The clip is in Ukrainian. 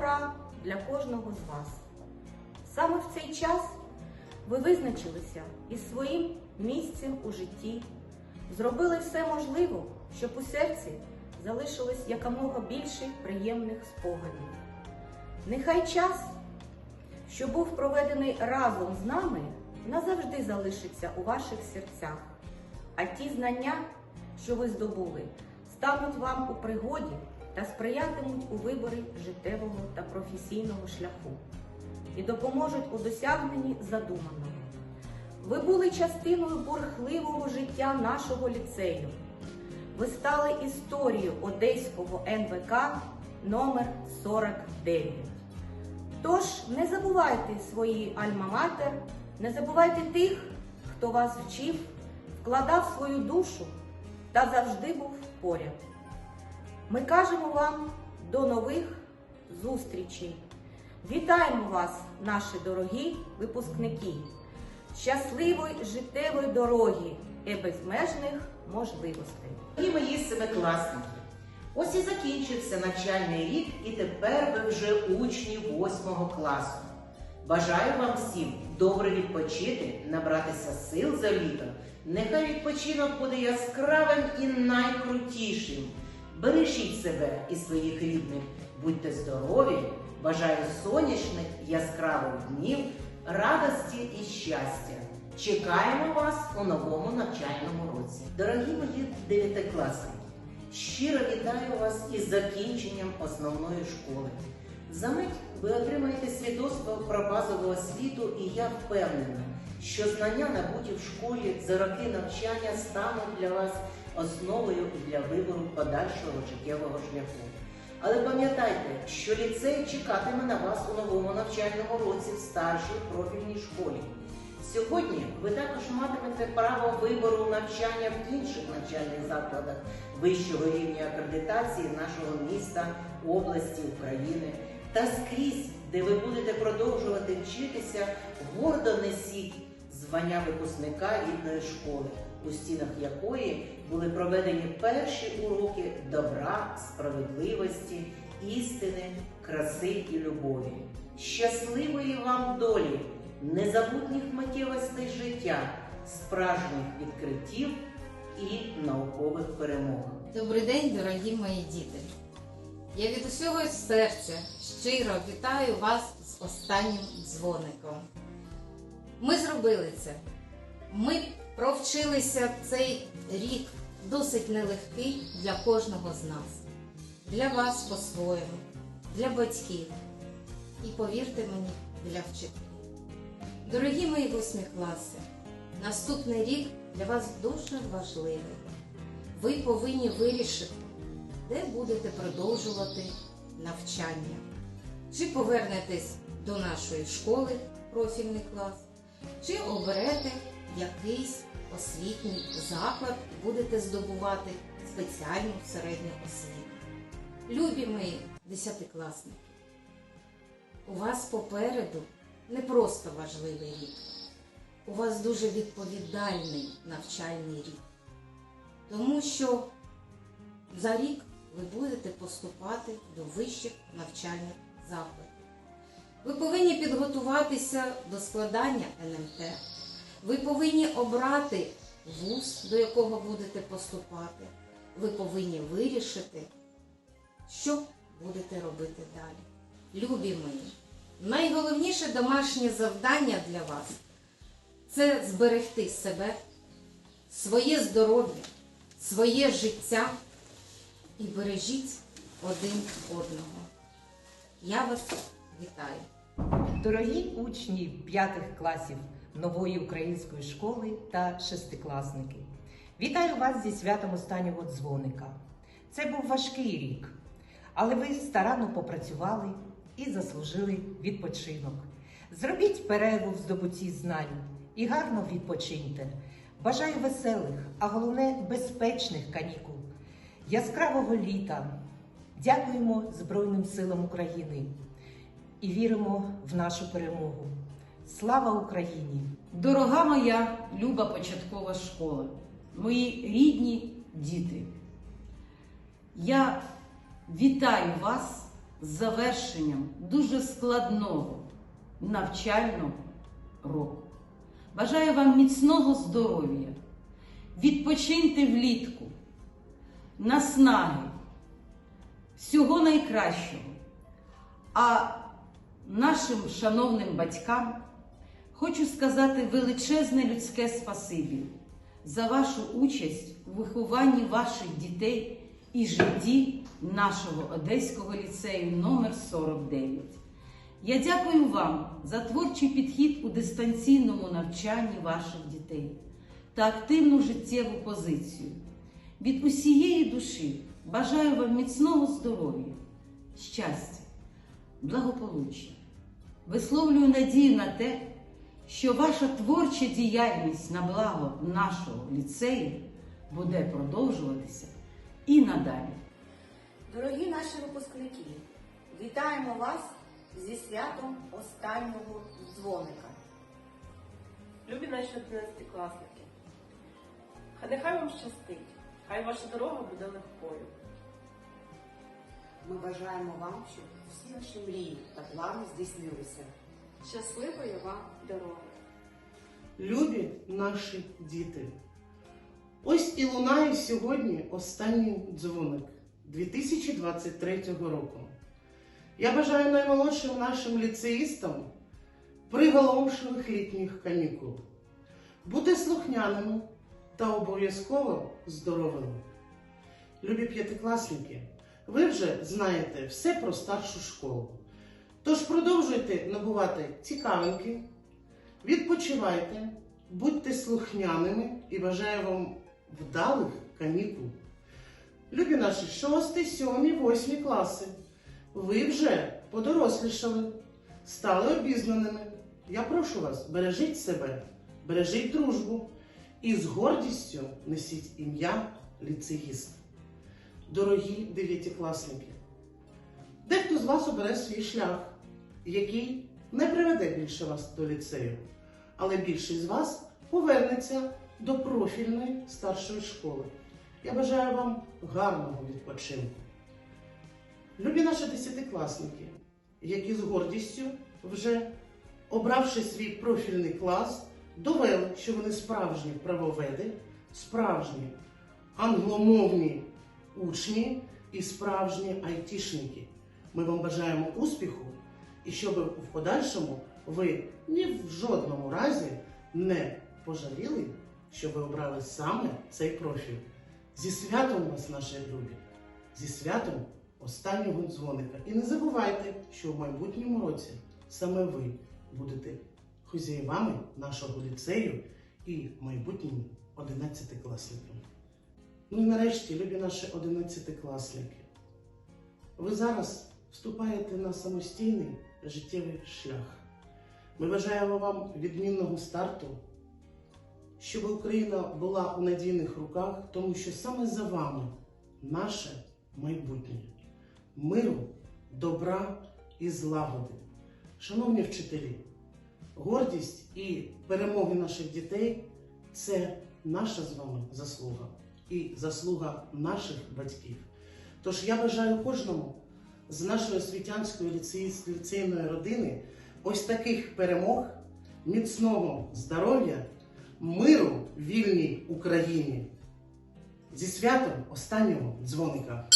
пора для кожного з вас. Саме в цей час ви визначилися із своїм місцем у житті, зробили все можливе, щоб у серці залишилось якомога більше приємних спогадів. Нехай час, що був проведений разом з нами, назавжди залишиться у ваших серцях, а ті знання, що ви здобули, стануть вам у пригоді та сприятимуть у виборі життєвого та професійного шляху і допоможуть у досягненні задуманого. Ви були частиною бурхливого життя нашого ліцею. Ви стали історією Одеського НВК номер 49. Тож не забувайте свої альма-матер, не забувайте тих, хто вас вчив, вкладав свою душу та завжди був поряд. Ми кажемо вам до нових зустрічей. Вітаємо вас, наші дорогі випускники! Щасливої життєвої дороги і безмежних можливостей! Дорогі мої семикласники, ось і закінчився навчальний рік, і тепер ви вже учні восьмого класу. Бажаю вам всім добре відпочити, набратися сил за літо. Нехай відпочинок буде яскравим і найкрутішим. Бережіть себе і своїх рідних, будьте здорові, бажаю сонячних яскравих днів, радості і щастя. Чекаємо вас у новому навчальному році. Дорогі мої дев'ятикласники, щиро вітаю вас із закінченням основної школи. За мить ви отримаєте свідоцтво про базову освіту, і я впевнена, що знання набуті в школі за роки навчання стануть для вас основою для вибору подальшого життєвого шляху. Але пам'ятайте, що ліцей чекатиме на вас у новому навчальному році в старшій профільній школі. Сьогодні ви також матимете право вибору навчання в інших навчальних закладах вищого рівня акредитації нашого міста, області, України та скрізь, де ви будете продовжувати вчитися, гордо несіть звання випускника рідної школи, у стінах якої були проведені перші уроки добра, справедливості, істини, краси і любові. Щасливої вам долі! незабутніх миттєвостей життя, справжніх відкриттів і наукових перемог. Добрий день, дорогі мої діти! Я від усього серця щиро вітаю вас з останнім дзвоником. Ми зробили це. Ми провчилися цей рік досить нелегкий для кожного з нас, для вас по-своєму, для батьків і, повірте мені, для вчителів. Дорогі мої восьмі класи, наступний рік для вас дуже важливий. Ви повинні вирішити, де будете продовжувати навчання. Чи повернетесь до нашої школи, профільний клас, чи оберете якийсь освітній заклад будете здобувати спеціальну середню освіту. Любі мої десятикласники, у вас попереду не просто важливий рік. У вас дуже відповідальний навчальний рік. Тому що за рік ви будете поступати до вищих навчальних закладів. Ви повинні підготуватися до складання НМТ. Ви повинні обрати вуз, до якого будете поступати. Ви повинні вирішити, що будете робити далі. Любі мої! Найголовніше домашнє завдання для вас це зберегти себе, своє здоров'я, своє життя і бережіть один одного. Я вас вітаю! Дорогі учні п'ятих класів нової української школи та шестикласники, вітаю вас зі святом останнього дзвоника. Це був важкий рік, але ви старанно попрацювали і заслужили відпочинок. Зробіть перерву в здобутті знань і гарно відпочиньте. Бажаю веселих, а головне безпечних канікул, яскравого літа. Дякуємо Збройним силам України і віримо в нашу перемогу. Слава Україні! Дорога моя люба початкова школа, мої рідні діти. Я Вітаю вас з завершенням дуже складного навчального року. Бажаю вам міцного здоров'я, відпочиньте влітку, наснаги, всього найкращого. А нашим шановним батькам хочу сказати величезне людське спасибі за вашу участь у вихованні ваших дітей і житті нашого Одеського ліцею номер 49. Я дякую вам за творчий підхід у дистанційному навчанні ваших дітей та активну життєву позицію. Від усієї душі бажаю вам міцного здоров'я, щастя, благополуччя. Висловлюю надію на те, що ваша творча діяльність на благо нашого ліцею буде продовжуватися і надалі. Дорогі наші випускники, вітаємо вас зі святом останнього дзвоника. Любі наші одинадцятикласники, хай нехай вам щастить, хай ваша дорога буде легкою. Ми бажаємо вам, щоб всі ваші мрії та плани здійснилися. Щасливої вам дороги! Любі наші діти. Ось і лунає сьогодні останній дзвоник 2023 року. Я бажаю наймолодшим нашим ліцеїстам приголомшливих літніх канікул. Бути слухняними та обов'язково здоровими. Любі п'ятикласники, ви вже знаєте все про старшу школу. Тож продовжуйте набувати цікавинки, відпочивайте, будьте слухняними і бажаю вам вдалих канікул. Любі наші шості, сьомі, восьмі класи. Ви вже подорослішали, стали обізнаними. Я прошу вас, бережіть себе, бережіть дружбу і з гордістю несіть ім'я ліцеїст. Дорогі дев'ятикласники, дехто з вас обере свій шлях, який не приведе більше вас до ліцею, але більшість з вас повернеться до профільної старшої школи. Я бажаю вам гарного відпочинку. Любі наші десятикласники, які з гордістю вже обравши свій профільний клас, довели, що вони справжні правоведи, справжні англомовні учні і справжні айтішники. Ми вам бажаємо успіху і щоб в подальшому ви ні в жодному разі не пожаліли, що ви обрали саме цей профіль. Зі святом вас, наші любі, зі святом останнього дзвоника. І не забувайте, що в майбутньому році саме ви будете хазяївами нашого ліцею і майбутніми одинадцятикласниками. Ну і нарешті, любі наші одинадцятикласники, ви зараз вступаєте на самостійний життєвий шлях. Ми бажаємо вам відмінного старту, щоб Україна була у надійних руках, тому що саме за вами наше майбутнє миру, добра і злагоди. Шановні вчителі, гордість і перемоги наших дітей це наша з вами заслуга і заслуга наших батьків. Тож я бажаю кожному з нашої освітянської ліцейної родини ось таких перемог, міцного здоров'я, миру вільній Україні. Зі святом останнього дзвоника.